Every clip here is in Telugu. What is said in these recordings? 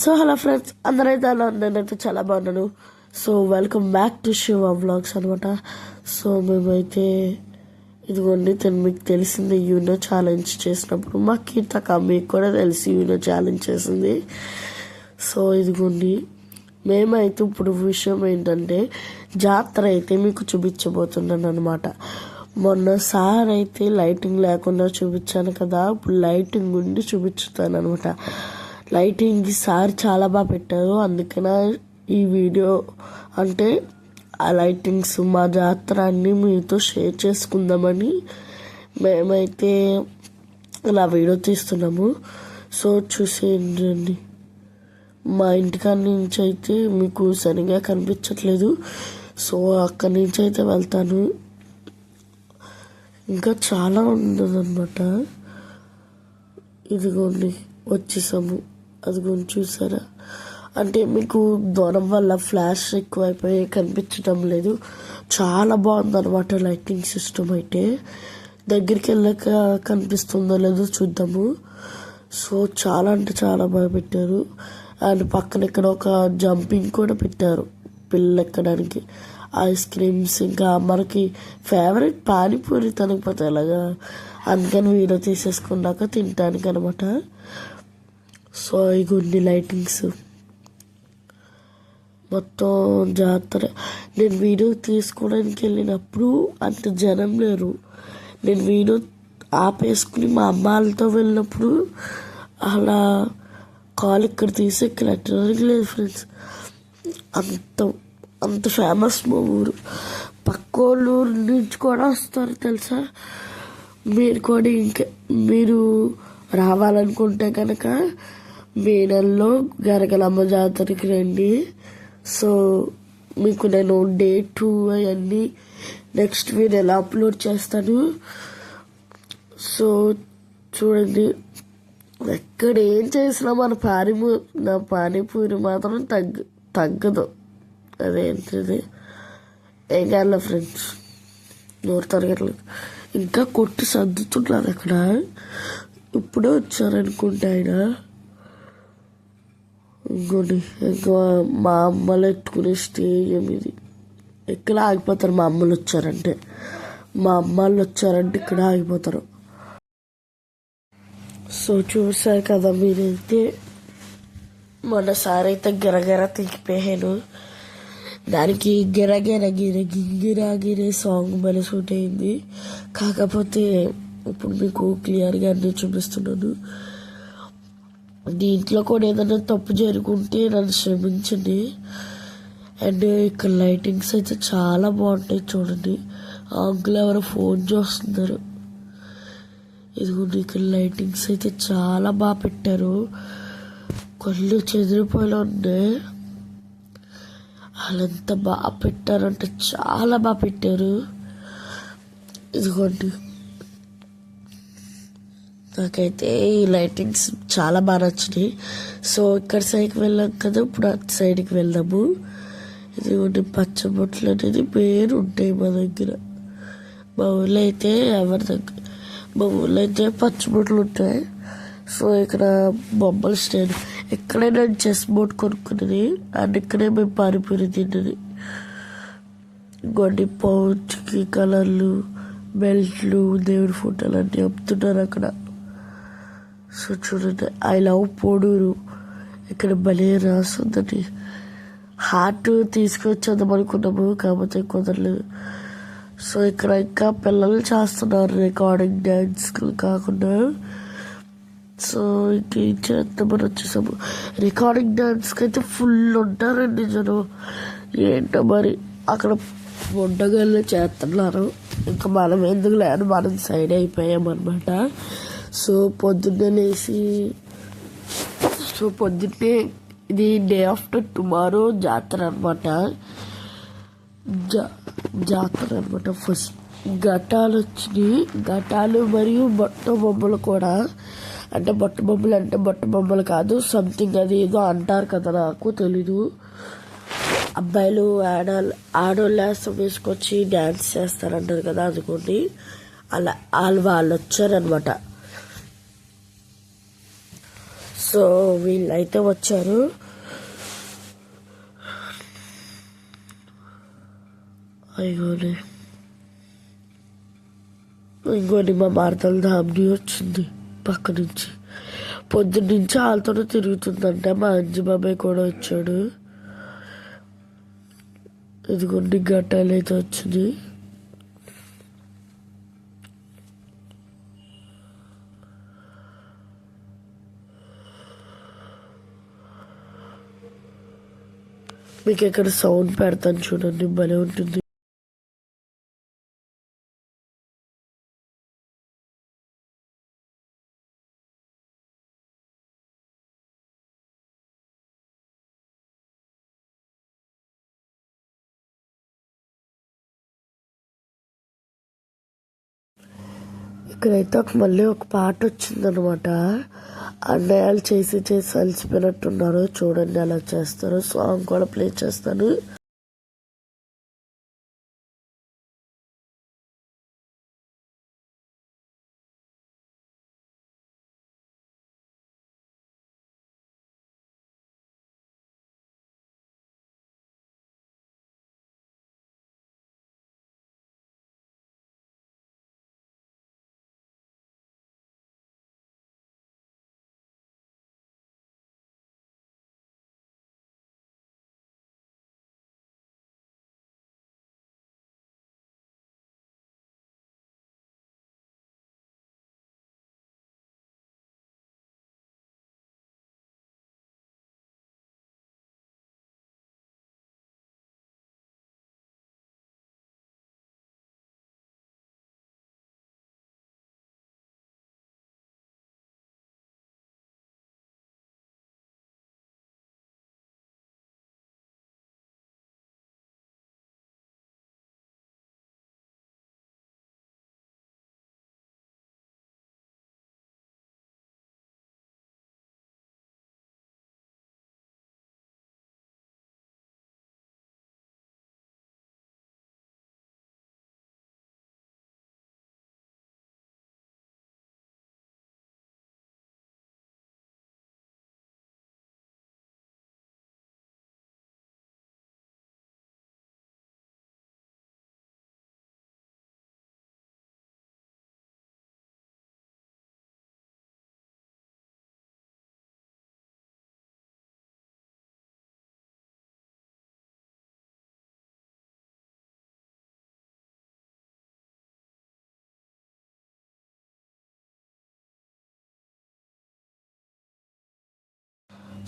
సో హలో ఫ్రెండ్స్ అందరైతే అలా నేనైతే చాలా బాగున్నాను. So welcome back to Siva vlogs అనమాట సో మేమైతే ఇదిగోండి తను మీకు తెలిసింది యూనో ఛాలెంజ్ చేసినప్పుడు మా కీర్తక మీకు కూడా తెలిసి యూనో ఛాలెంజ్ చేసింది. సో ఇదిగోండి మేమైతే ఇప్పుడు విషయం ఏంటంటే జాతర అయితే మీకు చూపించబోతున్నాను అనమాట మొన్న సార్ అయితే లైటింగ్ లేకుండా చూపించాను కదా ఇప్పుడు లైటింగ్ ఉండి చూపించుతాను అనమాట లైటింగ్ సార్ చాలా బాగా పెట్టారు. అందుకనే ఈ వీడియో అంటే ఆ లైటింగ్స్ మా జాతర అన్ని మీతో షేర్ చేసుకుందామని మేమైతే ఇలా వీడియో తీస్తున్నాము. సో చూసేయండి మా ఇంటికాడ నుంచి అయితే మీకు సరిగా కనిపించట్లేదు. సో అక్కడి నుంచి అయితే వెళ్తాను. ఇంకా చాలా ఉండదన్నమాట ఇదిగోండి వచ్చేసాము. అది గురించి చూసారా? అంటే మీకు దూరం వల్ల ఫ్లాష్ ఎక్కువైపోయి కనిపించడం లేదు. చాలా బాగుందన్నమాట లైటింగ్ సిస్టమ్ అయితే. దగ్గరికి వెళ్ళాక కనిపిస్తుందో లేదో చూద్దాము. సో చాలా అంటే చాలా బాగా పెట్టారు అండ్ పక్కన ఇక్కడ ఒక జంపింగ్ కూడా పెట్టారు పిల్లలు ఎక్కడానికి. ఐస్ క్రీమ్స్ ఇంకా మనకి ఫేవరెట్ పానీపూరి తనకపోతే ఎలాగా? అందుకని వీడియో తీసేసుకున్నాక తినడానికి అనమాట సో ఇగుండి లైటింగ్స్. మొత్తం జాతర. నేను వీడియో తీసుకోవడానికి వెళ్ళినప్పుడు అంత జనం లేరు. నేను వీడియో ఆపేసుకుని మా అమ్మ వాళ్ళతో వెళ్ళినప్పుడు అలా కాల్ ఇక్కడ తీసి ఇక్కడ ఎట్టడానికి లేదు ఫ్రెండ్స్. అంత అంత ఫేమస్ మా ఊరు. పక్కోళ్ళు ఊరు నుంచి కూడా వస్తారు తెలుసా? మీరు కూడా ఇంకా మీరు రావాలనుకుంటే కనుక మే నెలలో గరగలమ్మ జాతరకి రండి. సో మీకు నేను డే టూ అవన్నీ నెక్స్ట్ వీడియోలో అప్లోడ్ చేస్తాను సో చూడండి. ఎక్కడ ఏం చేసినా మన పానీ నా పానీపూరి మాత్రం తగ్గ తగ్గదు. అదేంటిది? ఏం కాదు ఫ్రెండ్స్? నూరు తరగట్లేదు ఇంకా కొట్టి సర్దుతున్నారు అక్కడ. ఇప్పుడే వచ్చారనుకుంటా ఆయన. ఇంకోటి ఇంకా మా అమ్మలు ఎత్తుకునే స్టేడియం ఇది ఎక్కడ ఆగిపోతారు? మా అమ్మలు వచ్చారంటే. మా అమ్మాళ్ళు వచ్చారంటే ఇక్కడ ఆగిపోతారు. సో చూసారు కదా మీరైతే. సార్ అయితే గిరగిర తీకిపోయాను దానికి గిరగిర గిర గింగిరా గిరే సాంగ్ మన షూట్ అయింది కాకపోతే ఇప్పుడు మీకు క్లియర్గా అన్నీ చూపిస్తున్నాను. దీంట్లో కూడా ఏదైనా తప్పు జరుగుంటే నన్ను క్షమించండి. అండ్ ఇక్కడ లైటింగ్స్ అయితే చాలా బాగుంటాయి చూడండి. అంకుల్ ఎవరో ఫోన్ చూస్తున్నారు. ఇదిగోండి ఇక్కడ లైటింగ్స్ అయితే చాలా బాగా పెట్టారు. కళ్ళు చెదిరిపోయినా ఉన్నాయి. వాళ్ళెంత బాగా పెట్టారంటే చాలా బాగా పెట్టారు. ఇదిగోండి నాకైతే ఈ లైటింగ్స్ చాలా బాగా నచ్చినాయి. సో ఇక్కడ సైడ్కి వెళ్ళాం కదా ఇప్పుడు అటు సైడ్కి వెళ్దాము. ఇదిగోండి పచ్చబొట్లు అనేది పేరు ఉంటాయి మా దగ్గర. మా ఊళ్ళో అయితే ఎవరి దగ్గర మా ఊళ్ళో అయితే పచ్చబొట్లు ఉంటాయి. సో ఇక్కడ బొమ్మల స్టేడ్ ఇక్కడే నేను చెస్ బోర్డ్ కొనుక్కున్నది అండ్ ఇక్కడే మేము పానీపూరి తిన్నది. ఇంకోటి పౌచ్కి కలర్లు బెల్ట్లు దేవుడి ఫోటోలు అన్నీ అమ్ముతున్నారు అక్కడ. సో చూడండి ఐ లవ్ పొడూరు. ఇక్కడ భలే రాస్తుందండి హార్ట్ తీసుకొచ్చేద్దాం అనుకున్నాము కాకపోతే కుదరలేదు. సో ఇక్కడ ఇంకా పిల్లలు చేస్తున్నారు రికార్డింగ్ డ్యాన్స్ కాకుండా. సో ఇంకేం చేద్దామని వచ్చేసాము. రికార్డింగ్ డ్యాన్స్కి అయితే ఫుల్ ఉంటారండి జనం. ఏంటో మరి అక్కడ వంటగల్లో చేస్తున్నారు. ఇంకా మనం ఎందుకు లేదు మనం సైడ్ అయిపోయామన్నమాట. సో పొద్దున్నే సో పొద్దున్నే ఇది డే ఆఫ్టర్ టుమారో జాతర అనమాట జా జాతర అనమాట ఫస్ట్ ఘటాలు వచ్చినాయి. ఘటాలు మరియు బొట్ట బొమ్మలు కూడా. అంటే బొట్ట బొమ్మలు అంటే బొట్ట బొమ్మలు కాదు సంథింగ్ అది ఏదో అంటారు కదా నాకు తెలీదు. అబ్బాయిలు ఆడాలి ఆడోళ్ళు వేసం వేసుకొచ్చి డ్యాన్స్ చేస్తారంటారు కదా అనుకోండి. అలా వాళ్ళు వాళ్ళు వచ్చారనమాట సో వీళ్ళైతే వచ్చారు. అయ్యోనే. ఇంకోటి మా మార్తల ధామ్ని వచ్చింది పక్క నుంచి పొద్దున్న నుంచి వాళ్ళతోనే తిరుగుతుందంట. మా అంజి బాబాయ్ కూడా వచ్చాడు. ఇదిగోండి గట్టాలైతే అయితే వచ్చింది. మీకు ఎక్కడ సౌండ్ పెడతాను చూడండి భలే ఉంటుంది. ఇక్కడైతే ఒక మళ్ళీ ఒక పాట వచ్చిందనమాట. అన్నయ్యలు చేసి చేసి అలసిపోయినట్టున్నారు. చూడండి అలా చేస్తారు. సాంగ్ కూడా ప్లే చేస్తాను.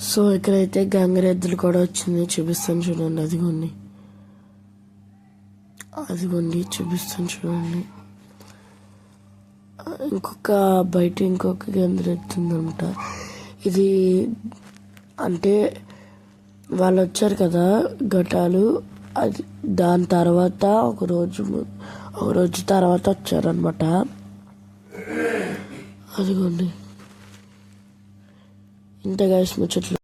సో ఇక్కడైతే గంగరెద్దులు కూడా వచ్చింది. చూపిస్తాను చూడండి. అదిగోండి. అదిగోండి చూపిస్తాను చూడండి. ఇంకొక బయట ఇంకొక గంగరెద్దు ఇది అంటే వాళ్ళు వచ్చారు కదా ఘటాలు. అది దాని తర్వాత ఒక రోజు ఒక రోజు తర్వాత వచ్చారనమాట అదిగోండి. 大概什么车程？